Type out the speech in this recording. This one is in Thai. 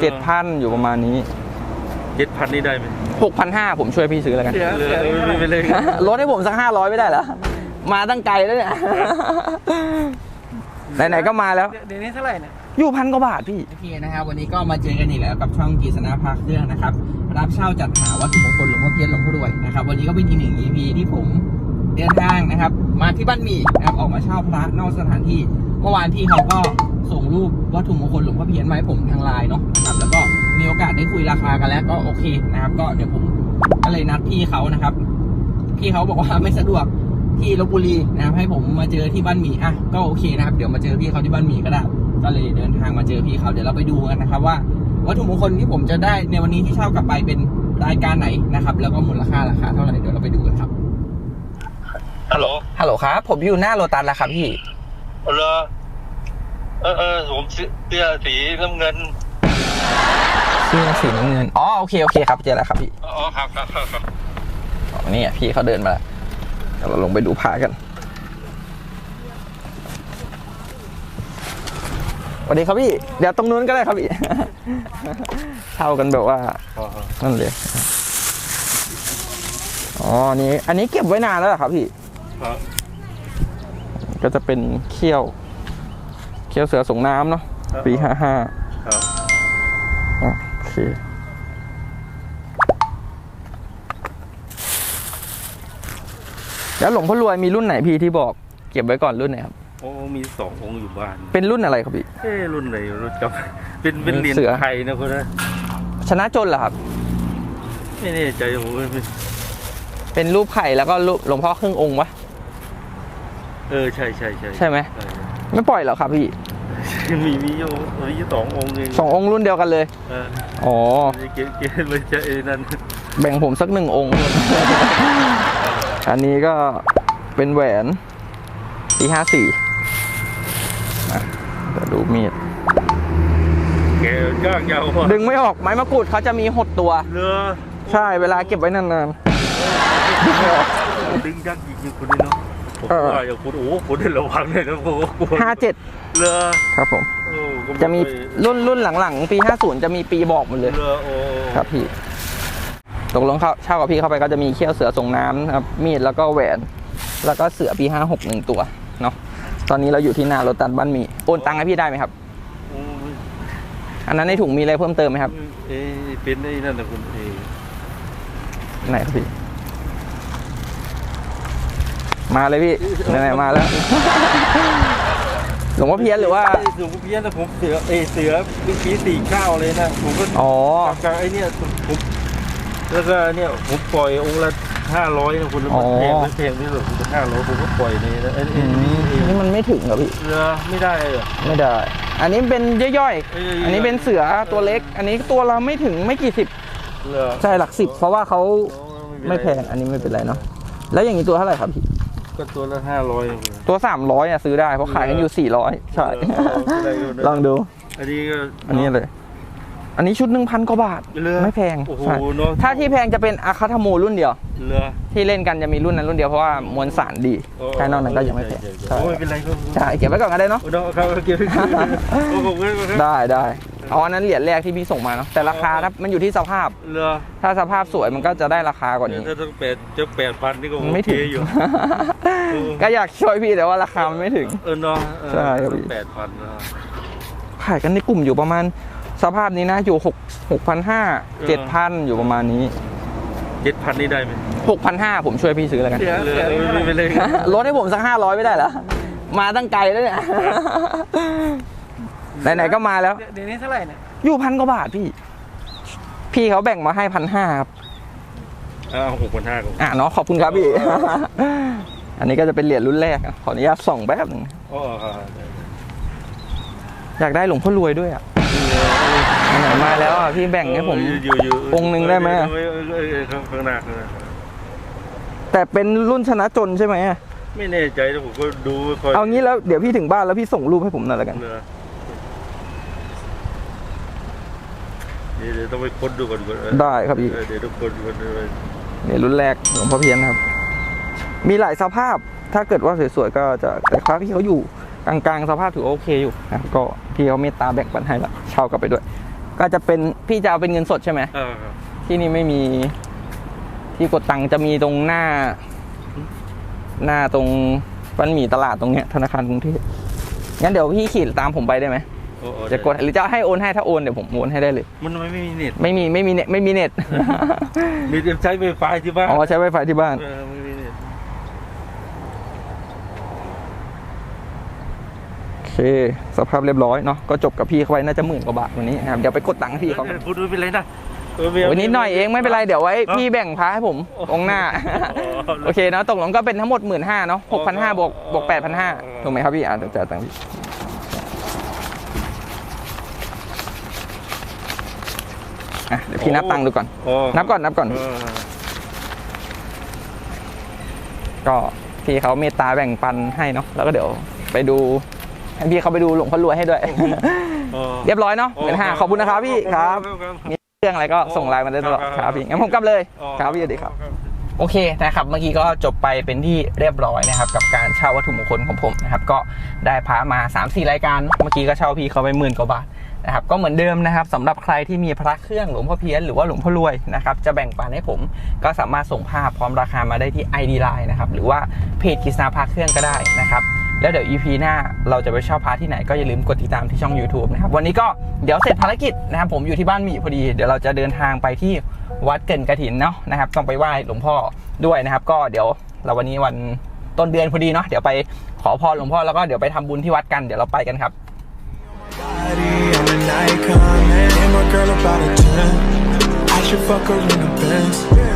เจ็ดพันอยู่ประมาณนี้เจ็ดพันนี่ได้ไหมหกพันห้าผมช่วยพี่ซื้อแล้วกัน เหลือไม่เป็นไรลดให้ผมสักห้าร้อยไม่ได้เหรอ มาตั้งไกลแล้วเนี่ย ไหนๆก็มาแล้ว เดี๋ยวนี้เท่าไหร่เนี่ยอยู่พันกว่าบาทพี่ โอเคนะครับ วันนี้ก็มาเจอกันอีกแล้วกับช่องกีษณาพักเครื่องนะครับ รับเช่าจัดหาวัตถุมงคลหลวงพ่อเพี้ยนหลวงพ่อรวยนะครับ วันนี้ก็เป็นอีกหนึ่ง EP ที่ผมเดินทางนะครับ มาที่บ้านหมี่นะครับออกมาเช่าพระนอกสถานที่ เมื่อวานพี่เขาก็ ส่งรูปวัตถุมงคลหลวงพ่อเพี้ยนมาให้ผมทางไลน์เนาะนะครับแล้วก็มีโอกาสได้คุยราคากันแล้วก็โอเคนะครับ ก็เดี๋ยวผมก็เลยนัดพี่เขานะครับ พี่เขาบอกว่าไม่สะดวกที่ลบบุรีนะครับ ให้ผมมาเจอที่บ้านหมี่อะก็โอเคนะครับ เดี๋ยวมาเจอพี่เขาที่บ้านหมี่ก็ได้ ก็เลยเดินทางมาเจอพี่เขาเดี๋ยวเราไปดูกันนะครับ ว่าวัตถุมงคลที่ผมจะได้ในวันนี้ที่เช่ากลับไปเป็นรายการไหนนะครับ แล้วก็มูลค่าราคาเท่าไหร่เดี๋ยวเราไปดูกันครับฮัลโหลฮัลโหลครับผมอยู่หน้าโลตัสแล้วครับพี่เหรอเออเออผมเสื้อสีน้ำเงิน เสื้อสีน้ำเงิน อ๋อโอเคโอเคครับเจอแล้วครับพี่อ๋อครับครับครับครับอ๋อนี่อะพี่เขาเดินมาแล้วเดี๋ยวเราลงไปดูพระกันสวัสดีครับพี่ เดี๋ยวตรงนู้นก็ได้ครับพี่ เท่ากันแบบว่าอ๋อนั่นเลย อ๋อ นี่ อันนี้เก็บไว้นานแล้วเหรอครับพี่ ครับ ก็จะเป็นเขี้ยวเขี้ยวเสือส่งน้ำเนาะปีห้าห้าครับโอเคแล้วหลวงพ่อรวยมีรุ่นไหนพี่ที่บอกเก็บไว้ก่อนรุ่นไหนครับโอ้มีสององค์อยู่บ้าน เป็นรุ่นอะไรครับพี่เอ้รุ่นไหนรุ่นจำเป็นเป็นเหรียญเสือไทยนะคุณนะชนะจนเหรอครับ ไม่แน่ใจผมว่าเป็นเป็นรูปไข่แล้วก็รูปหลวงพ่อครึ่งองค์วะเออใช่ใช่ใช่ใช่ไหม ไม่ปล่อยเหรอครับพี่ใช่มีมีอยู่มีอยู่สององค์เองสององค์รุ่นเดียวกันเลยเอออ๋อเก๋เก๋เลยจะเอ้นั่นแบ่งผมสักหนึ่งองค์ อันนี้ก็เป็นแหวนปีห้าสี่เดี๋ยวดูมีดแกย่างยาวกว่าดึงไม่ออกไม้มะกรูดเขาจะมีหดตัวเรือใช่เวลาเก็บไว้นานดึงยากจริงๆคนนี้เนาะ ผมเออว่าอย่าคุณโอ้คุณได้ระวังเลยนะผมก็กลัวๆห้าเจ็ดเรือครับผมโอ้ก็ไจะมีรุ่นรุ่นหลังๆ ปีห้าศูนย์จะมีปีบอกหมดเลย เรือโอ้ครับพี่ ตกลงเข้าเช่ากับพี่เข้าไปก็จะมีเขี้ยวเสือส่งน้ำนะครับ มีดแล้วก็แหวน แล้วก็เสือปีห้าหกหนึ่งตัวเนาะ ตอนนี้เราอยู่ที่หน้ารถตัดบ้านหมี โอนตังค์ให้พี่ได้ไหมครับโอ้ยอันนั้นในถุงมีอะไรเพิ่มเติมไหมครับ เอ๊ะเป็นไอ้นั่นนะคุณเอไหนครับพี่ มาเลยพี่ไหนๆมาแล้ว หลวงพ่อเพี้ยนหรือว่า หลวงพ่อเพี้ยนนะผมเสือเอยเสือปีสี่เก้าเลยนะผมก็อ๋อกับไอ้เนี่ยผมแล้วก็เนี่ยผมปล่อยองค์ละห้าร้อยนะคุณแล้วมันอ๋อแพงไม่แพงที่สุดห้าร้อยผมก็ปล่อยนี่นะไอ้อืไอ้มนี่เองนี่มันไม่ถึงเหรอพี่ เรือไม่ได้เหรอ ไม่ได้ อันนี้เป็นย่อยเอ้ย ๆ อันนี้เป็นเสือตัวเล็ก อันนี้ตัวเราไม่ถึงไม่กี่สิบ เรือใช่หลักสิบ เพราะว่าเขาโอ้ไม่แพง อันนี้ไม่เป็นไรเนาะ แล้วอย่างนี้ตัวเท่าไหร่ครับพี่ ก็ตัวละห้าร้อยตัวสามร้อยอะซื้อได้เพราะขายกันอยู่สี่ร้อยใช่ลองดู อันนี้ก็ อันนี้เลย อันนี้ชุดหนึ่งพันกว่าบาทเรือไม่แพงโอ้โหใช่เนาะถ้าที่แพงจะเป็นอาคาธโมรุ่นเดียว เรือที่เล่นกันจะมีรุ่นนั้นรุ่นเดียวเพราะว่ามวลสารดีแค่นอกนั้นก็ยังไม่แพงใช่ใช่ใช่ใช่โอ้ยไม่เป็นไรครับใช่เก็บไว้ก่อนก็ได้เนาะโอ้เนาะครับเก็บไว้ก่อนโอ้ขอบคุณครับ ได้ได้ เอาอันนั้นเหรียญแรกที่พี่ส่งมาเนาะแต่ราคาถ้ามันอยู่ที่สภาพ เรือถ้าสภาพสวยมันก็จะได้ราคากว่านี้ ถ้าต้องแปดจะแปดพันนี่ก็มันไม่ถึงโอเคอยู่ก็อยากช่วยพี่แต่ว่าราคามันไม่ถึง เออเนาะเออใช่ครับพี่ แปดพันนะ ขายกันในกลุ่มอยู่ประมาณสภาพนี้นะอยู่หกหกพันห้าเจ็ดพันอยู่ประมาณนี้เจ็ดพันนี่ได้ไหมหกพันห้าผมช่วยพี่ซื้อแล้วกันเหลือไม่เป็นไรลดให้ผมสักห้าร้อยไม่ได้เหรอ มาตั้งไกลแล้วเนี่ย ไหนๆก็มาแล้ว เดี๋ยวนี้เท่าไหร่เนี่ยอยู่พันกว่าบาทพี่ พี่เขาแบ่งมาให้พันห้าครับอ้าวหกพันห้าก็อะเนาะขอบคุณครับพี่ อันนี้ก็จะเป็นเหรียญรุ่นแรกอะขออนุญาตส่องแป๊บหนึ่งอ๋อครับอยากได้หลวงพ่อรวยด้วยอะไหนๆมาแล้วอะพี่แบ่งให้ผมอยู่อยู่องค์หนึ่งได้ไหมเออเออเออข้างข้างหน้าข้างหน้าแต่เป็นรุ่นชนะจนใช่ไหมอะไม่แน่ใจแต่ผมก็ดูคอยเอางี้แล้วเดี๋ยวพี่ถึงบ้านแล้วพี่ส่งรูปให้ผมหน่อยแล้วกัน เรือเดี๋ยวเดี๋ยวต้องไปค้นดูก่อนก่อนได้ครับพี่เออเดี๋ยวต้องค้นก่อนด้วยนี่รุ่นแรกหลวงพ่อเพียนนะครับ มีหลายสภาพถ้าเกิดว่าสวยๆก็จะแต่ครับพี่เขาอยู่กลางๆสภาพถือว่าโอเคอยู่นะครับก็พี่เขาเมตตาแบ่งปันให้ละเช่ากลับไปด้วย ก็จะเป็นพี่จะเอาเป็นเงินสดใช่ไหมเออครับที่นี่ไม่มีที่กดตังค์จะมีตรงหน้า หน้าตรงปันหมี่ตลาดตรงเนี้ยธนาคารกรุงเทพงั้นเดี๋ยวพี่ขี่ตามผมไปได้ไหม โอ้โอ้จะกดหรือจะให้โอนให้ถ้าโอนเดี๋ยวผมโอนให้ได้เลย มันไม่มีเน็ตไม่มีไม่มีเน็ตไม่มีเน็ตมีแต่ใช้ไฟฟ้าที่บ้านอ๋อใช้ไวไฟที่บ้านเออไม่มีเน็ตโอเคสภาพเรียบร้อยเนาะก็จบกับพี่เขาไว้น่าจะหมื่นกว่าบาทวันนี้นะครับเดี๋ยวไปกดตังค์ให้พี่เขาเออพูดไม่เป็นไรนะเออไม่วันนี้หน่อยเองไม่เป็นไรเดี๋ยวไว้เอ้าพี่แบ่งพาให้ผมตรงหน้าอ๋อโอเคเนาะตกลงก็เป็นทั้งหมดหมื่นห้าเนาะหกพันห้าบวกบวกแปดพันห้าอ๋อถูกไหมครับพี่อ่าเดี๋ยวจ่ายตังค์พี่ อะเดี๋ยวพี่นับตังค์ดูก่อนอ๋อนับก่อนนับก่อนเออก็พี่เขาเมตตาแบ่งปันให้เนาะแล้วก็เดี๋ยวไปดูให้พี่เขาไปดูหลวงพ่อรวยให้ด้วยอ๋อเรียบร้อยเนาะหมื่นห้าขอบคุณนะครับพี่ครับ ครับมีเรื่องอะไรก็ส่งไลน์มาได้ตลอดครับพี่งั้นผมกลับเลยอ๋อครับพี่สวัสดีครับ โอเคนะครับเมื่อกี้ก็จบไปเป็นที่เรียบร้อยนะครับ กับการเช่าวัตถุมงคลของผมนะครับ ก็ได้พามา 3-4 รายการเมื่อกี้ก็เช่าพี่เขาไปหมื่นกว่าบาทนะครับก็เหมือนเดิมนะครับสำหรับใครที่มีพระเครื่องหลวงพ่อเพี้ยนหรือว่าหลวงพ่อรวยนะครับจะแบ่งปันให้ผมก็สามารถส่งภาพพร้อมราคามาได้ที่ ID Line นะครับหรือว่าเพจกิษณาพระเครื่องก็ได้นะครับ แล้วเดี๋ยว EP หน้าเราจะไปเช่าพาร์ทที่ไหนก็อย่าลืมกดติดตามที่ช่อง YouTube นะครับ วันนี้ก็เดี๋ยวเสร็จภารกิจนะครับ ผมอยู่ที่บ้านมีพอดี เดี๋ยวเราจะเดินทางไปที่วัดเกินกระถินเนาะนะครับ ต้องไปไหว้หลวงพ่อด้วยนะครับ ก็เดี๋ยวเราวันนี้วันต้นเดือนพอดีเนาะเดี๋ยวไปขอพรหลวงพ่อแล้วก็เดี๋ยวไปทำบุญที่วัดกันเดี๋ยวเราไปกันครับ I should fuck her in the Benz.